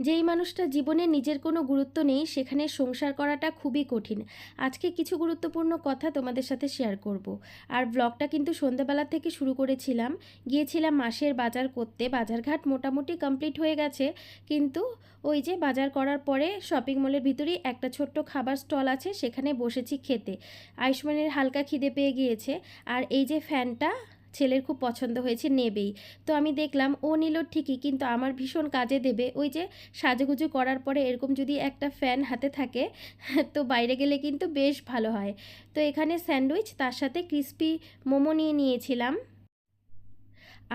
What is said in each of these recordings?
যেই মানুষটা জীবনে নিজের কোনো গুরুত্ব নেই, সেখানে সংসার করাটা খুবই কঠিন। আজকে কিছু গুরুত্বপূর্ণ কথা তোমাদের সাথে শেয়ার করব। আর ব্লগটা কিন্তু সন্ধ্যাবেলা থেকে শুরু করেছিলাম। গিয়েছিলাম মাসের বাজার করতে। বাজারঘাট মোটামুটি কমপ্লিট হয়ে গেছে। কিন্তু ওই যে বাজার করার পরে শপিং মলের ভিতরেই একটা ছোট্ট খাবার স্টল আছে, সেখানে বসেছি খেতে। আয়ুষ্মানের হালকা খিদে পেয়ে গিয়েছে। আর এই যে ফ্যানটা ছেলের খুব পছন্দ হয়েছে নেবেই। তো আমি দেখলাম, ও নিল ঠিকই, কিন্তু আমার ভীষণ কাজে দেবে। ওই যে সাজুগুজু করার পরে এরকম যদি একটা ফ্যান হাতে থাকে, তো বাইরে গেলে কিন্তু বেশ ভালো হয়। তো এখানে স্যান্ডউইচ, তার সাথে ক্রিস্পি মোমো নিয়ে নিয়েছিলাম।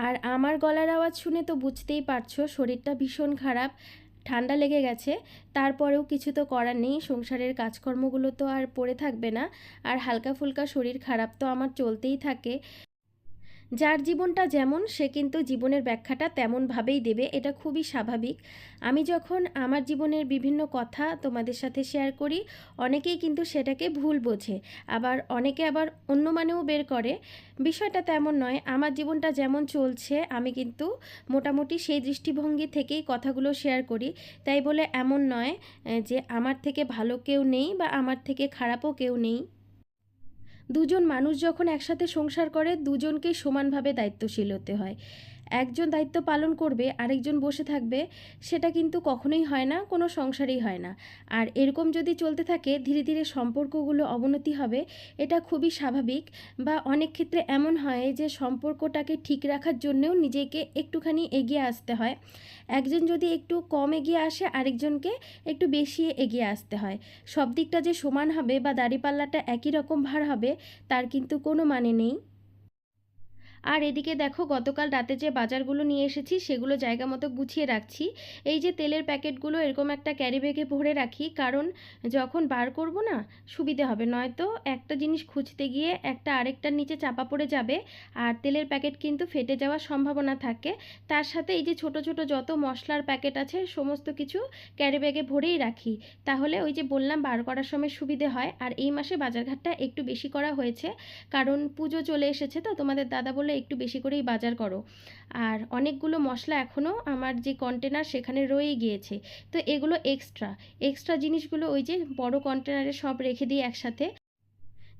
আর আমার গলার আওয়াজ শুনে তো বুঝতেই পারছ, শরীরটা ভীষণ খারাপ, ঠান্ডা লেগে গেছে। তারপরেও কিছু তো করার নেই, সংসারের কাজকর্মগুলো তো আর পড়ে থাকবে না। আর হালকা ফুলকা শরীর খারাপ তো আমার চলতেই থাকে। যার জীবনটা যেমন, সে কিন্তু জীবনের ব্যাখ্যাটা তেমনভাবেই দেবে, এটা খুবই স্বাভাবিক। আমি যখন আমার জীবনের বিভিন্ন কথা তোমাদের সাথে শেয়ার করি, অনেকেই কিন্তু সেটাকে ভুল বোঝে, আবার অনেকে আবার অন্য মানেও বের করে। বিষয়টা তেমন নয়, আমার জীবনটা যেমন চলছে, আমি কিন্তু মোটামুটি সেই দৃষ্টিভঙ্গি থেকেই কথাগুলো শেয়ার করি। তাই বলে এমন নয় যে আমার থেকে ভালো কেউ নেই বা আমার থেকে খারাপও কেউ নেই। দুজন মানুষ যখন একসাথে সংসার করে দুজনকেই সমানভাবে দায়িত্বশীল হতে হয়। একজন দায়িত্ব পালন করবে, আরেকজন বসে থাকবে, সেটা কিন্তু কখনোই হয় না, কোনো সংসারেই হয় না। আর এরকম যদি চলতে থাকে, ধীরে ধীরে সম্পর্কগুলো অবনতি হবে, এটা খুবই স্বাভাবিক বা অনেক ক্ষেত্রে এমন হয় যে সম্পর্কটাকে ঠিক রাখার জন্যেও নিজেকে একটুখানি এগিয়ে আসতে হয়। একজন যদি একটু কম এগিয়ে আসে, আরেকজনকে একটু বেশি এগিয়ে আসতে হয়। সব দিকটা যে সমান হবে বা দাড়িপাল্লাটা একই রকম ভার হবে, তার কিন্তু কোনো মানে নেই। আর এদিকে দেখো, গতকাল রাতে যে বাজারগুলো নিয়ে এসেছি, সেগুলো জায়গা মতো গুছিয়ে রাখছি। এই যে তেলের প্যাকেটগুলো, এরকম একটা ক্যারি ব্যাগে ভরে রাখি, কারণ যখন বার করব না, সুবিধে হবে। নয়তো একটা জিনিস খুঁজতে গিয়ে একটা আরেকটার নিচে চাপা পড়ে যাবে, আর তেলের প্যাকেট কিন্তু ফেটে যাওয়ার সম্ভাবনা থাকে। তার সাথে এই যে ছোট ছোট যত মশলার প্যাকেট আছে, সমস্ত কিছু ক্যারি ব্যাগে ভরেই রাখি। তাহলে ওই যে বললাম, বার করার সময় সুবিধে হয়। আর এই মাসে বাজারঘাটটা একটু বেশি করা হয়েছে, কারণ পুজো চলে এসেছে তো, তোমাদের দাদা বলে একটু বেশি করেই বাজার করো। আর অনেকগুলো মশলা এখনও আমার যে কন্টেনার সেখানে রয়েই গিয়েছে। তো এগুলো এক্সট্রা এক্সট্রা জিনিসগুলো ওই যে বড় কন্টেনারে সব রেখে দিই একসাথে।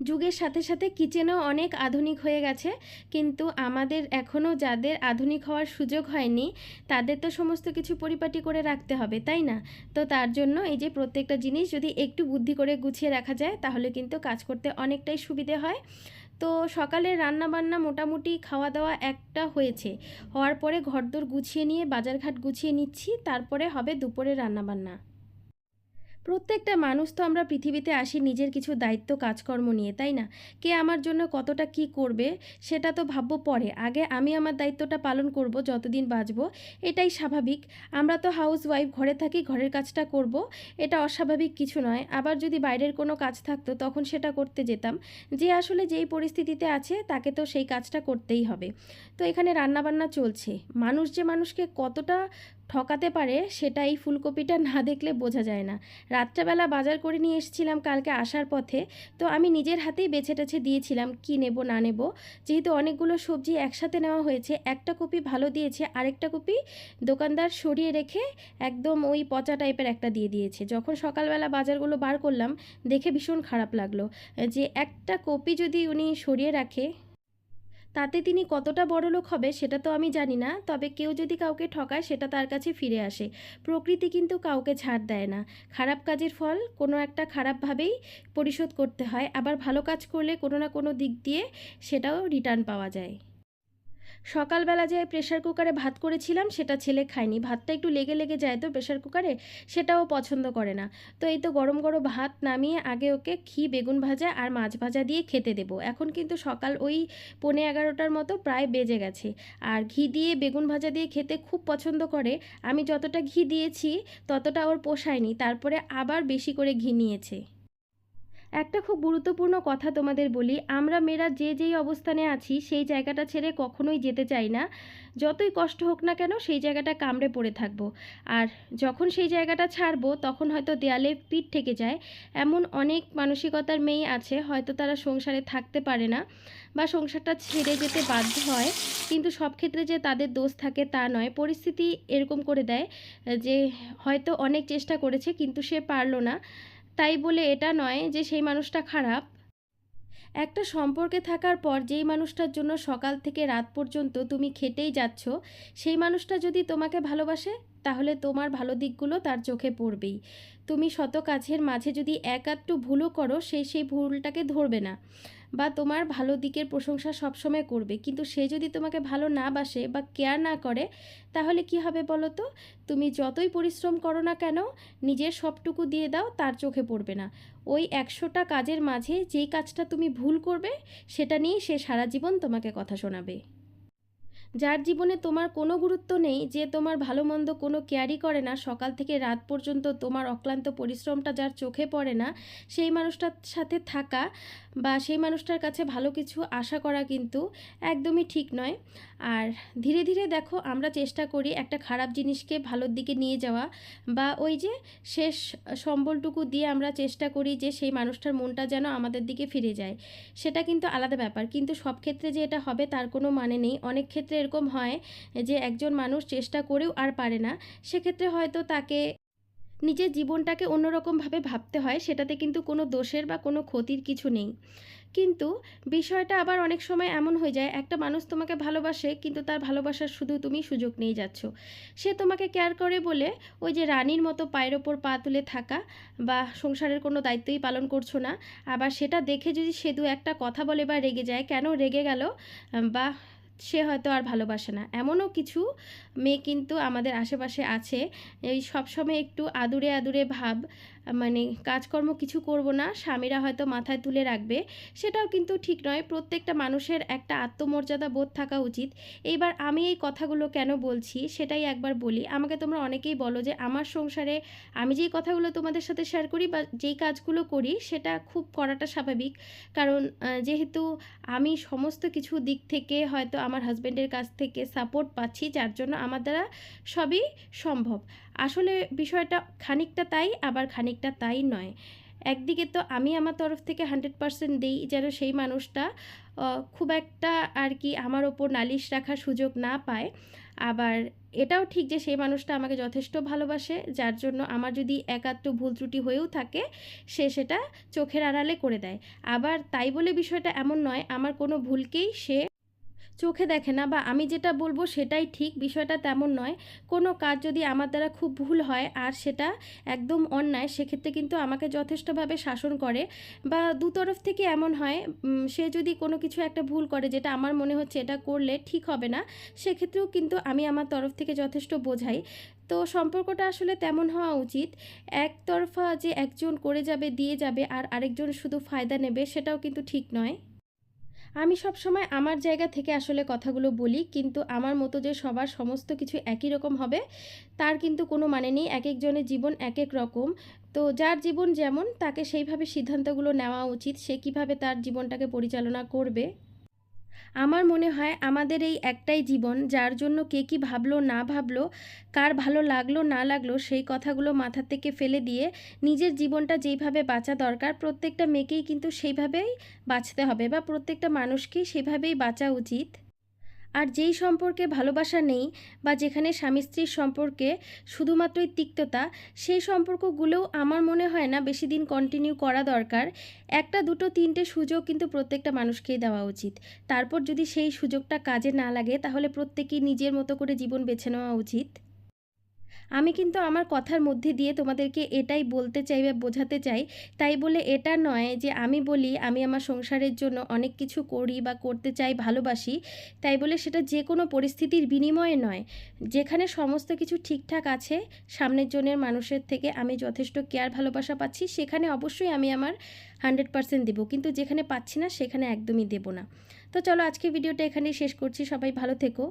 যুগের সাথে সাথে কিচেনও অনেক আধুনিক হয়ে গেছে। কিন্তু আমাদের এখনও যাদের আধুনিক হওয়ার সুযোগ হয়নি, তাদের তো সমস্ত কিছু পরিপাটি করে রাখতে হবে, তাই না? তো তার জন্য এই যে প্রত্যেকটা জিনিস যদি একটু বুদ্ধি করে গুছিয়ে রাখা যায়, তাহলে কিন্তু কাজ করতে অনেকটাই সুবিধে হয়। তো সকালে রান্না বান্না মোটামুটি খাওয়া দাওয়া একটা হয়েছে। হওয়ার পরে ঘরদোর গুছিয়ে নিয়ে, বাজারঘাট গুছিয়ে নিচ্ছি, তারপরে হবে দুপুরে রান্নাবান্না। প্রত্যেকটা মানুষ তো আমরা পৃথিবীতে আসি নিজের কিছু দায়িত্ব, কাজকর্ম নিয়ে, তাই না? কে আমার জন্য কতটা কি করবে সেটা তো ভাববো পরে। আগে আমি আমার দায়িত্বটা পালন করব, যতদিন বাঁচবো, এটাই স্বাভাবিক। আমরা তো হাউস ওয়াইফ ঘরে থাকি, ঘরের কাজটা করব, এটা অস্বাভাবিক কিছু নয়। আবার যদি বাইরের কোনো কাজ থাকতো, তখন সেটা করতে যেতাম। যে আসলে যেই পরিস্থিতিতে আছে, তাকে তো সেই কাজটা করতেই হবে। তো এখানে রান্নাবান্না চলছে। মানুষ যে মানুষকে কতটা ঠকাতে পারে, সেটা এই ফুলকপিটা না দেখলে বোঝা যায় না। রাত্রেবেলা বাজার করে নিয়ে এসেছিলাম কালকে আসার পথে, তো আমি নিজের হাতেই বেছে টেছে দিয়েছিলাম কি নেব, না নেব। যেহেতু অনেকগুলো সবজি একসাথে নেওয়া হয়েছে, একটা কপি ভালো দিয়েছে, আরেকটা কপি দোকানদার সরিয়ে রেখে একদম ওই পচা টাইপের একটা দিয়ে দিয়েছে। যখন সকালবেলা বাজারগুলো বার করলাম, দেখে ভীষণ খারাপ লাগল। যে একটা কপি যদি উনি সরিয়ে রাখে তাতে তিনি কতটা বড়লোক হবে সেটা তো আমি জানি না, তবে কেউ যদি কাউকে ঠকায় সেটা তার কাছে ফিরে আসে। প্রকৃতি কিন্তু কাউকে ছাড় দেয় না। খারাপ কাজের ফল কোনো একটা খারাপভাবেই পরিশোধ করতে হয়, আবার ভালো কাজ করলে কোনো না কোনো দিক দিয়ে সেটাও রিটার্ন পাওয়া যায়। সকালবেলা যে প্রেশার কুকারে ভাত করেছিলাম, সেটা ছেলে খায়নি। ভাতটা একটু লেগে লেগে যায় তো প্রেশার কুকারে সেটাও পছন্দ করে না। তো এই তো গরম গরম ভাত নামিয়ে আগে ওকে ঘি, বেগুন ভাজা আর মাছ ভাজা দিয়ে খেতে দেবো। এখন কিন্তু সকাল ওই পৌনে এগারোটার মতো প্রায় বেজে গেছে। আর ঘি দিয়ে বেগুন ভাজা দিয়ে খেতে খুব পছন্দ করে। আমি যতটা ঘি দিয়েছি, ততটা ওর পোষায়নি। তারপরে আবার বেশি করে ঘি নিয়েছে। একটা খুব গুরুত্বপূর্ণ কথা তোমাদের বলি, আমরা মেয়েরা যে যেই অবস্থানে আছি, সেই জায়গাটা ছেড়ে কখনোই যেতে চাই না। যতই কষ্ট হোক না কেন, সেই জায়গাটা কামড়ে পড়ে থাকব। আর যখন সেই জায়গাটা ছাড়বো, তখন হয়তো দেয়ালে পিঠ থেকে যায়। এমন অনেক মানসিকতার মেয়ে আছে, হয়তো তারা সংসারে থাকতে পারে না বা সংসারটা ছেড়ে যেতে বাধ্য হয়। কিন্তু সব ক্ষেত্রে যে তাদের দোষ থাকে তা নয়। পরিস্থিতি এরকম করে দেয় যে হয়তো অনেক চেষ্টা করেছে, কিন্তু সে পারল না। তাই বলে এটা নয় যে সেই মানুষটা খারাপ। একটা সম্পর্কে থাকার পর যেই মানুষটার জন্য সকাল থেকে রাত পর্যন্ত তুমি খেটেই যাচ্ছ, সেই মানুষটা যদি তোমাকে ভালোবাসে? তাহলে তোমার ভালো দিকগুলো তার চোখে পড়বেই। তুমি শত কাজের মাঝে যদি এক আধটু ভুলও করো, সে সেই ভুলটাকে ধরবে না। বা তোমার ভালো দিকের প্রশংসা সবসময় করবে। কিন্তু সে যদি তোমাকে ভালো না বাসে বা কেয়ার না করে, তাহলে কি হবে বলো তো? তুমি যতই পরিশ্রম করো না কেন, নিজের সবটুকু দিয়ে দাও, তার চোখে পড়বে না। ওই একশোটা কাজের মাঝে যেই কাজটা তুমি ভুল করবে, সেটা নিয়ে সে সারা জীবন তোমাকে কথা শোনাবে। যার জীবনে তোমার কোনো গুরুত্ব নেই, যে তোমার ভালো মন্দ কোনো কেয়ারই করে না, সকাল থেকে রাত পর্যন্ত তোমার অক্লান্ত পরিশ্রমটা যার চোখে পড়ে না, সেই মানুষটার সাথে থাকা বা সেই মানুষটার কাছে ভালো কিছু আশা করা কিন্তু একদমই ঠিক নয়। আর ধীরে ধীরে দেখো, আমরা চেষ্টা করি একটা খারাপ জিনিসকে ভালোর দিকে নিয়ে যাওয়া বা ওই যে শেষ সম্বলটুকু দিয়ে আমরা চেষ্টা করি যে সেই মানুষটার মনটা যেন আমাদের দিকে ফিরে যায়। সেটা কিন্তু আলাদা ব্যাপার। কিন্তু সব ক্ষেত্রে যে এটা হবে, তার কোনো মানে নেই। অনেক ক্ষেত্রে এরকম হয় যে একজন মানুষ চেষ্টা করেও আর পারে না, সেক্ষেত্রে হয়তো তাকে নিজের জীবনটাকে অন্যরকমভাবে ভাবতে হয়, সেটাতে কিন্তু কোনো দোষের বা কোনো ক্ষতির কিছু নেই। কিন্তু বিষয়টা আবার অনেক সময় এমন হয়ে যায়, একটা মানুষ তোমাকে ভালোবাসে, কিন্তু তার ভালোবাসার শুধু তুমি সুযোগ নিয়ে যাচ্ছ। সে তোমাকে কেয়ার করে বলে ওই যে রানীর মতো পায়ের ওপর পা তুলে থাকা বা সংসারের কোনো দায়িত্বই পালন করছ না, আবার সেটা দেখে যদি সে দু একটা কথা বলে বা রেগে যায়, কেন রেগে গেল? বা সে হয়তো আর ভালোবাসে না। এমনও কিছু মেয়ে কিন্তু আমাদের আশেপাশে আছে। এই সবসময় একটু আদুরে আদুরে ভাব মানে কাজকর্ম কিছু করব না, স্বামীরা হয়তো মাথায় তুলে রাখবে, সেটাও কিন্তু ঠিক নয়। প্রত্যেকটা মানুষের একটা আত্মমর্যাদা বোধ থাকা উচিত। এইবার আমি এই কথাগুলো কেন বলছি সেটাই একবার বলি। আমাকে তোমরা অনেকেই বলো যে আমার সংসারে আমি যেই কথাগুলো তোমাদের সাথে শেয়ার করি বা যেই কাজগুলো করি, সেটা খুব করাটা স্বাভাবিক। কারণ যেহেতু আমি সমস্ত কিছু দিক থেকে হয়তো আমার হাজব্যান্ডের কাছ থেকে সাপোর্ট পাচ্ছি, যার জন্য আমার দ্বারা সবই সম্ভব। আসলে বিষয়টা খানিকটা তাই, আবার খানিকটা তাই নয়। একদিকে তো আমি আমার তরফ থেকে হান্ড্রেড পারসেন্ট দিই যেন সেই মানুষটা খুব একটা আর কি আমার ওপর নালিশ রাখার সুযোগ না পায়। আবার এটাও ঠিক যে সেই মানুষটা আমাকে যথেষ্ট ভালোবাসে, যার জন্য আমার যদি একাত্ম ভুল ত্রুটি হয়েও থাকে, সে সেটা চোখের আড়ালে করে দেয়। আবার তাই বলে বিষয়টা এমন নয়, আমার কোনো ভুলকেই সে চোখে দেখে না বা আমি যেটা বলব সেটাই ঠিক, বিষয়টা তেমন নয়। কোনো কাজ যদি আমার দ্বারা খুব ভুল হয় আর সেটা একদম অন্যায়, সেক্ষেত্রে কিন্তু আমাকে যথেষ্টভাবে শাসন করে বা দু তরফ থেকে এমন হয় সে যদি কোনো কিছু একটা ভুল করে যেটা আমার মনে হচ্ছে এটা করলে ঠিক হবে না, সেক্ষেত্রেও কিন্তু আমি আমার তরফ থেকে যথেষ্ট বোঝাই। তো সম্পর্কটা আসলে তেমন হওয়া উচিত। একতরফা যে একজন করে যাবে, দিয়ে যাবে আর আরেকজন শুধু ফায়দা নেবে সেটাও কিন্তু ঠিক নয়। আমি সবসময় আমার জায়গা থেকে আসলে কথাগুলো বলি, কিন্তু আমার মতো যে সবার সমস্ত কিছু একই রকম হবে, তার কিন্তু কোনো মানে নেই। এক একজনের জীবন এক এক রকম। তো যার জীবন যেমন, তাকে সেইভাবে সিদ্ধান্তগুলো নেওয়া উচিত, সে কীভাবে তার জীবনটাকে পরিচালনা করবে? আমার মনে হয় আমাদের এই একটাই জীবন, যার জন্য কে কী ভাবলো, না ভাবলো, কার ভালো লাগল, না লাগল, সেই কথাগুলো মাথা থেকে ফেলে দিয়ে নিজের জীবনটা যেইভাবে বাঁচা দরকার, প্রত্যেকটা মেয়েকেই কিন্তু সেইভাবেই বাঁচতে হবে বা প্রত্যেকটা মানুষকেই সেভাবেই বাঁচা উচিত। আর যেই সম্পর্কে ভালোবাসা নেই বা যেখানে স্বামী স্ত্রীর সম্পর্কে শুধুমাত্রই তিক্ততা, সেই সম্পর্কগুলোও আমার মনে হয় না বেশি দিন কন্টিনিউ করা দরকার। একটা, দুটো, তিনটে সুযোগ কিন্তু প্রত্যেকটা মানুষকেই দেওয়া উচিত। তারপর যদি সেই সুযোগটা কাজে না লাগে, তাহলে প্রত্যেকেই নিজের মতো করে জীবন বেছে নেওয়া উচিত। আমি কিন্তু আমার কথার মধ্যে দিয়ে তোমাদেরকে এটাই বলতে চাই বা বোঝাতে চাই, তাই বলে এটা নয় যে আমি বলি, আমি আমার সংসারের জন্য অনেক কিছু করি বা করতে চাই, ভালোবাসি, তাই বলে সেটা যে কোনো পরিস্থিতির বিনিময়ে নয়। যেখানে সমস্ত কিছু ঠিকঠাক আছে, সামনের জনের মানুষের থেকে আমি যথেষ্ট কেয়ার ভালোবাসা পাচ্ছি, সেখানে অবশ্যই আমি আমার হান্ড্রেড পার্সেন্ট দেবো। কিন্তু যেখানে পাচ্ছি না, সেখানে একদমই দেবো না। তো চলো আজকে ভিডিওটা এখানেই শেষ করছি। সবাই ভালো থেকো।